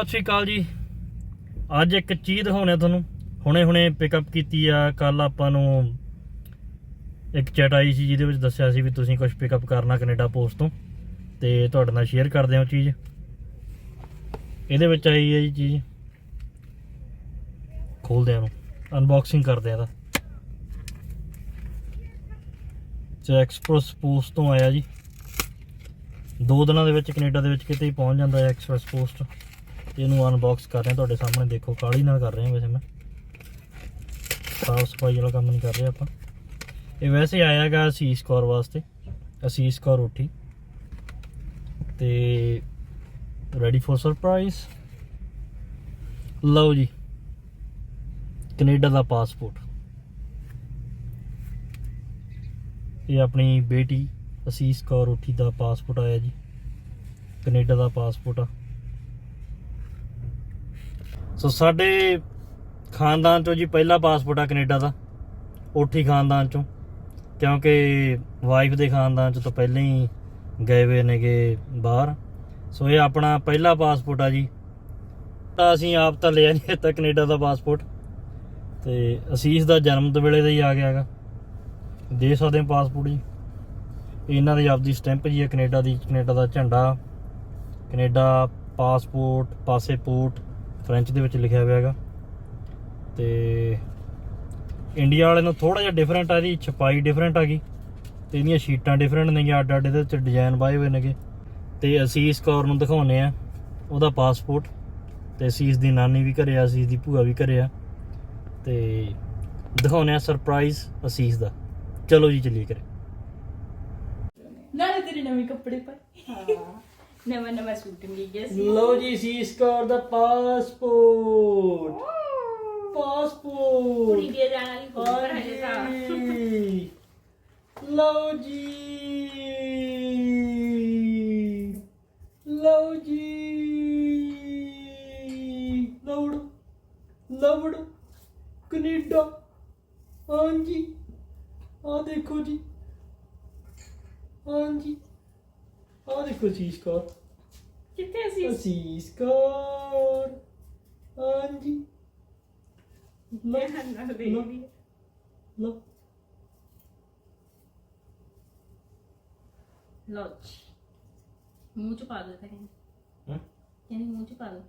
ਸਤਿ ਸ਼੍ਰੀ ਅਕਾਲ ਜੀ। ਅੱਜ ਇੱਕ ਚੀਜ਼ ਦਿਖਾਉਣੇ ਤੁਹਾਨੂੰ। ਹੁਣੇ ਹੁਣੇ ਪਿਕਅਪ ਕੀਤੀ ਆ। ਕੱਲ ਆਪਾਂ ਨੂੰ ਇੱਕ ਚੈਟ ਆਈ ਸੀ ਜਿਹਦੇ ਵਿੱਚ ਦੱਸਿਆ ਸੀ ਵੀ ਤੁਸੀਂ ਕੁਝ ਪਿਕਅਪ ਕਰਨਾ ਕੈਨੇਡਾ ਪੋਸਟ ਤੋਂ। ਤੇ ਤੁਹਾਡੇ ਨਾਲ ਸ਼ੇਅਰ ਕਰਦੇ ਹਾਂ ਉਹ ਚੀਜ਼। ਇਹਦੇ ਵਿੱਚ ਆਈ ਹੈ ਜੀ ਚੀਜ਼। ਖੋਲਦੇ ਹਾਂ ਇਹਨੂੰ। ਅਨਬਾਕਸਿੰਗ ਕਰਦੇ ਹਾਂ ਇਹਦਾ। ਤੇ ਐਕਸਪ੍ਰੈਸ ਪੋਸਟ ਤੋਂ ਆਇਆ ਜੀ। ਦੋ ਦਿਨਾਂ ਦੇ ਵਿੱਚ ਕੈਨੇਡਾ ਦੇ ਵਿੱਚ ਕਿਤੇ ਹੀ ਪਹੁੰਚ ਜਾਂਦਾ ਹੈ ਐਕਸਪ੍ਰੈਸ ਪੋਸਟ ਇਹਨੂੰ ਅਨਬਾਕਸ ਕਰ ਰਿਹਾ ਤੁਹਾਡੇ ਸਾਹਮਣੇ। ਦੇਖੋ ਕਾਲੀ ਨਾਲ ਕਰ ਰਿਹਾ ਵੈਸੇ ਮੈਂ। ਸਾਫ਼ ਸਫ਼ਾਈ ਵਾਲਾ ਕੰਮ ਨਹੀਂ ਕਰ ਰਿਹਾ ਆਪਾਂ। ਇਹ ਵੈਸੇ ਆਇਆਗਾ ਅਸੀਸ ਕੌਰ ਵਾਸਤੇ। ਅਸੀਸ ਕੌਰ ਉੱਠੀ ਤੇ ਰੈਡੀ ਫॉर ਸਰਪ੍ਰਾਈਜ਼ ਲਓ ਜੀ। ਕੈਨੇਡਾ ਦਾ ਪਾਸਪੋਰਟ ਇਹ ਆਪਣੀ ਬੇਟੀ ਅਸੀਸ ਕੌਰ ਉੱਠੀ ਦਾ ਪਾਸਪੋਰਟ ਆਇਆ ਜੀ। ਕੈਨੇਡਾ ਦਾ ਪਾਸਪੋਰਟ ਆ। ਸੋ ਸਾਡੇ ਖਾਨਦਾਨ ਚੋਂ ਜੀ ਪਹਿਲਾ ਪਾਸਪੋਰਟ ਆ ਕੈਨੇਡਾ ਦਾ ਉੱਠੀ ਖਾਨਦਾਨ ਚੋਂ। ਕਿਉਂਕਿ ਵਾਈਫ ਦੇ ਖਾਨਦਾਨ 'ਚੋਂ ਤਾਂ ਪਹਿਲਾਂ ਹੀ ਗਏ ਹੋਏ ਨੇਗੇ ਬਾਹਰ। ਸੋ ਇਹ ਆਪਣਾ ਪਹਿਲਾ ਪਾਸਪੋਰਟ ਆ ਜੀ। ਤਾਂ ਅਸੀਂ ਆਪ ਤਾਂ ਲਿਆ ਨਹੀਂ ਤਾਂ ਕੈਨੇਡਾ ਦਾ ਪਾਸਪੋਰਟ। ਤੇ ਅਸੀਸ ਦਾ ਜਨਮ ਤੋਂ ਵੇਲੇ ਦਾ ਹੀ ਆ ਗਿਆ ਹੈਗਾ। ਦੇ ਸਕਦੇ ਹਾਂ ਪਾਸਪੋਰਟ ਜੀ। ਇਹਨਾਂ ਦੀ ਆਪਦੀ ਸਟੈਂਪ ਜੀ ਹੈ ਕੈਨੇਡਾ ਦੀ, ਕੈਨੇਡਾ ਦਾ ਝੰਡਾ। ਕੈਨੇਡਾ ਪਾਸਪੋਰਟ, ਪਾਸੇਪੋਰਟ ਫ੍ਰੈਂਚ ਦੇ ਵਿੱਚ ਲਿਖਿਆ ਹੋਇਆ ਹੈਗਾ। ਤੇ ਇੰਡੀਆ ਵਾਲੇ ਨੂੰ ਥੋੜਾ ਜਿਹਾ ਡਿਫਰੈਂਟ ਆ ਇਹਦੀ ਛਪਾਈ ਡਿਫਰੈਂਟ ਆ ਗਈ। ਤੇ ਇਹਦੀਆਂ ਸ਼ੀਟਾਂ ਡਿਫਰੈਂਟ ਨੇਗੀਆਂ ਅੱਡ ਅੱਡ ਇਹਦੇ ਵਿੱਚ ਡਿਜ਼ਾਈਨ ਪਾਏ ਹੋਏ ਨੇਗੇ। ਤੇ ਅਸੀਸ ਕੌਰ ਨੂੰ ਦਿਖਾਉਨੇ ਆ ਉਹਦਾ ਪਾਸਪੋਰਟ ਤੇ ਅਸੀਸ ਦੀ ਨਾਨੀ ਵੀ ਘਰੇ ਆ ਅਸੀਸ ਦੀ ਭੂਆ ਵੀ ਘਰੇ ਆ। ਤੇ ਦਿਖਾਉਨੇ ਆ ਸਰਪ੍ਰਾਈਜ਼ ਅਸੀਸ ਦਾ। ਚਲੋ ਜੀ ਚੱਲੀਏ ਕਰੇ ਨਾਲੇ ਤੇਰੇ ਨਵੇਂ ਕੱਪੜੇ ਪਾਏ। ਨਵਾਂ ਨਵਾਂ ਸੂਟ ਮਿਲ ਗਿਆ ਸੀ। ਲਓ ਜੀ ਅਸੀਸ ਕੌਰ ਦਾ ਪਾਸਪੋਰਟ। ਪਾਸਪੋਰਟ। ਕੁੜੀ ਦੇ ਜਾਣ ਵਾਲੀ ਖਬਰ ਹਜੇ ਤਾਂ। ਹਾਂਜੀ। ਲਓ ਜੀ। ਲਓ ਜੀ। ਲਵੜ। ਲਵੜ। ਕੈਨੇਡਾ। ਹਾਂਜੀ। ਆ ਦੇਖੋ ਜੀ। ਹਾਂਜੀ। ਆ ਦੇਖੋ ਸੀਸ ਕੌਰ। ਕਿੱਥੇ ਅਸੀਂ ਸੀਸ ਕੌਰ। ਹਾਂਜੀ। ਦੀ ਲਓ। ਲਓ। ਜੀ। ਮੂੰਹ ਚ ਪਾ ਦੋ ਤਾਂ ਕਹਿੰਦੀ ਹਾਂ? ਕਹਿੰਦੀ ਮੂੰਹ ਚ ਪਾ ਦੋ